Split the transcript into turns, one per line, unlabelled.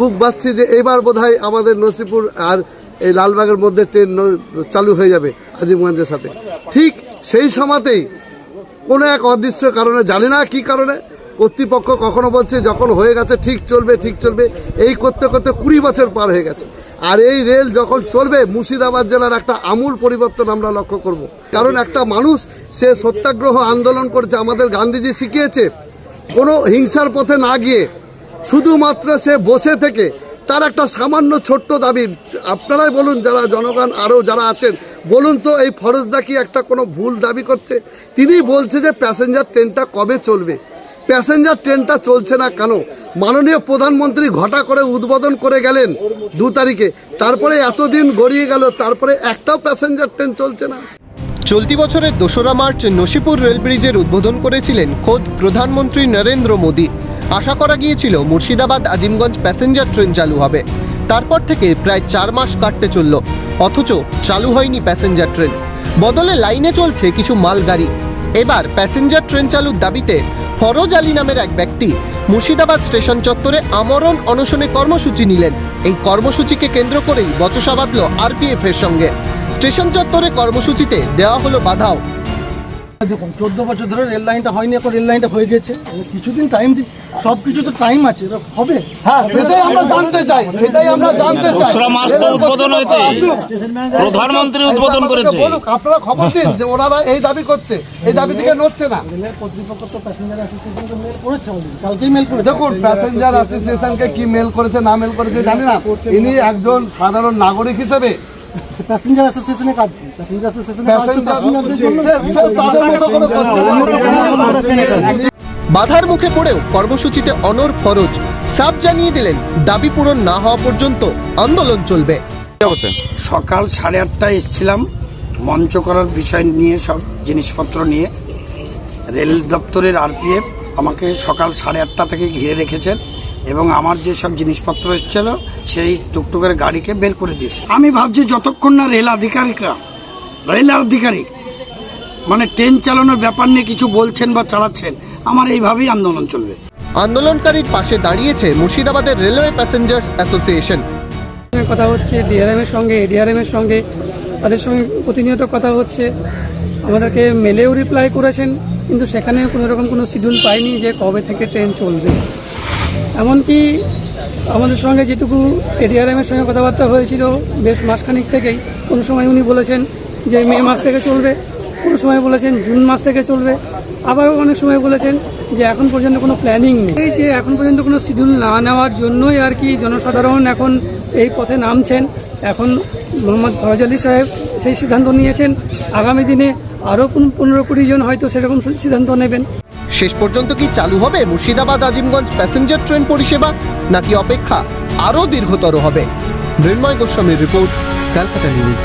বুক বাচ্ছি যে এবার বোধহয় আমাদের নসিপুর আর এই লালবাগের মধ্যে ট্রেন চালু হয়ে যাবে আজিমগঞ্জের সাথে। ঠিক সেই সময়তেই কোনো এক অদৃশ্য কারণে, জানি না কি কারণে, কর্তৃপক্ষ কখনো বলছে যখন হয়ে গেছে ঠিক চলবে ঠিক চলবে, এই করতে করতে কুড়ি বছর পার হয়ে গেছে। আর এই রেল যখন চলবে, মুর্শিদাবাদ জেলার একটা আমূল পরিবর্তন আমরা লক্ষ্য করব। কারণ একটা মানুষ, সে সত্যাগ্রহ আন্দোলন করেছে, আমাদের গান্ধীজি শিখিয়েছে, কোনো হিংসার পথে না গিয়ে শুধুমাত্র সে বসে থেকে তার একটা সামান্য ছোট্ট দাবি। আপনারাই বলুন, যারা জনগণ আরও যারা আছেন, বলুন তো এই ফরজদা কি একটা কোনো ভুল দাবি করছে? তিনি বলছে যে প্যাসেঞ্জার ট্রেনটা কবে চলবে। প্যাসেঞ্জার ট্রেনটা চলছে না কেন? মাননীয় প্রধানমন্ত্রী ঘটা করে উদ্বোধন করে গেলেন দু তারিখে। তারপরে এতদিন গড়িয়ে গেল, তারপরে একটাও প্যাসেঞ্জার ট্রেন চলছে না।
চলতি বছরের দোসরা মার্চ নসিপুর রেল ব্রিজের উদ্বোধন করেছিলেন খোদ প্রধানমন্ত্রী নরেন্দ্র মোদী। আশা করা গিয়েছিল মুর্শিদাবাদ আজিমগঞ্জ প্যাসেঞ্জার ট্রেন চালু হবে। তারপর থেকে প্রায় চার মাস কাটতে চলল, অথচ চালু হয়নি প্যাসেঞ্জার ট্রেন। বদলে লাইনে চলছে কিছু মালগাড়ি। এবার প্যাসেঞ্জার ট্রেন চালুর দাবিতে ফরজ আলী নামের এক ব্যক্তি মুর্শিদাবাদ স্টেশন চত্বরে আমরণ অনশনে কর্মসূচি নিলেন। এই কর্মসূচিকে কেন্দ্র করেই বচসা বাঁধল আরপিএফ এর সঙ্গে। স্টেশন চত্বরে কর্মসূচিতে দেওয়া হলো বাধাও।
দেখুন চোদ্দ বছর ধরে রেল লাইনটা হয়নি এখন রেল লাইনটা হয়ে গেছে। কিছুদিন টাইম দি সব কিছু তো টাইম আছে হবে।
হ্যাঁ সেটাই আমরা জানতে চাই সেটাই আমরা জানতে চাই।
উদ্বোধন হয়েছে। প্রধানমন্ত্রী উদ্বোধন করেছে।
আপনারা খবর দিন যে ওনারা এই দাবি করছে এই দাবি থেকে নড়ছে না।
রেলের কর্তৃপক্ষ তো প্যাসেঞ্জার অ্যাসোসিয়েশনকে মেল করেছে কালকেই মেল করেছে।
দেখুন প্যাসেঞ্জার অ্যাসোসিয়েশনকে কি মেল করেছে না মেল করেছে জানি না। ইনি একজন সাধারণ নাগরিক হিসেবে
প্যাসেঞ্জার অ্যাসোসিয়েশনের কাজ কি প্যাসেঞ্জার কাজ প্যাসেঞ্জারদের জন্য
বাধার মুখে পড়েও কর্মসূচিতে অনর ফরজ। সাফ জানিয়ে দিলেন দাবি পূরণ না হওয়া পর্যন্ত আন্দোলন চলবে।
সকাল সাড়ে আটটায় এসেছিলাম মঞ্চ করার বিষয় নিয়ে সব জিনিসপত্র নিয়ে। রেল দপ্তরের আরপিএফ আমাকে সকাল সাড়ে আটটা থেকে ঘিরে রেখেছেন। এবং আমার যে সব জিনিসপত্র এসেছিল সেই টুকটুকের গাড়িকে বের করে দিয়েছে। আমি ভাবছি যতক্ষণ না রেল আধিকারিকরা রেল আধিকারিক মানে ট্রেন চালানোর ব্যাপার নিয়ে কিছু বলছেন বা চালাচ্ছেন আমার এইভাবেই আন্দোলন চলবে।
আন্দোলনকারীর পাশে দাঁড়িয়েছে মুর্শিদাবাদের রেলওয়ে প্যাসেঞ্জার্স অ্যাসোসিয়েশন।
কথা হচ্ছে ডিআরএম এর সঙ্গে এডিআরএম এর সঙ্গে তাদের সঙ্গে প্রতিনিয়ত কথা হচ্ছে। আমাদেরকে মেলেও রিপ্লাই করেছেন কিন্তু সেখানে কোনো রকম কোনো শিডিউল পাইনি যে কবে থেকে ট্রেন চলবে। এমনকি আমাদের সঙ্গে যেটুকু এডিআরএম এর সঙ্গে কথাবার্তা হয়েছিল বেশ মাসখানিক থেকেই। কোনো সময় উনি বলেছেন যে মে মাস থেকে চলবে, কোনো সময় বলেছেন জুন মাস থেকে চলবে। আবার অনেক সময় বলেছেন যে এখন পর্যন্ত কোনো প্ল্যানিং নেই। এই যে এখন পর্যন্ত কোনো শিডিউল না নেওয়ার জন্যই আর কি জনসাধারণ এখন এই পথে নামছেন। এখন মোহাম্মদ ফরজ আলী সাহেব সেই সিদ্ধান্ত নিয়েছেন। আগামী দিনে আরও পনেরো কুড়ি জন হয়তো সেরকম সিদ্ধান্ত নেবেন।
শেষ পর্যন্ত কি চালু হবে মুর্শিদাবাদ আজিমগঞ্জ প্যাসেঞ্জার ট্রেন পরিষেবা নাকি অপেক্ষা আরও দীর্ঘতর হবে? মৃন্ময় গোস্বামীর রিপোর্ট, ক্যালকাটা নিউজ।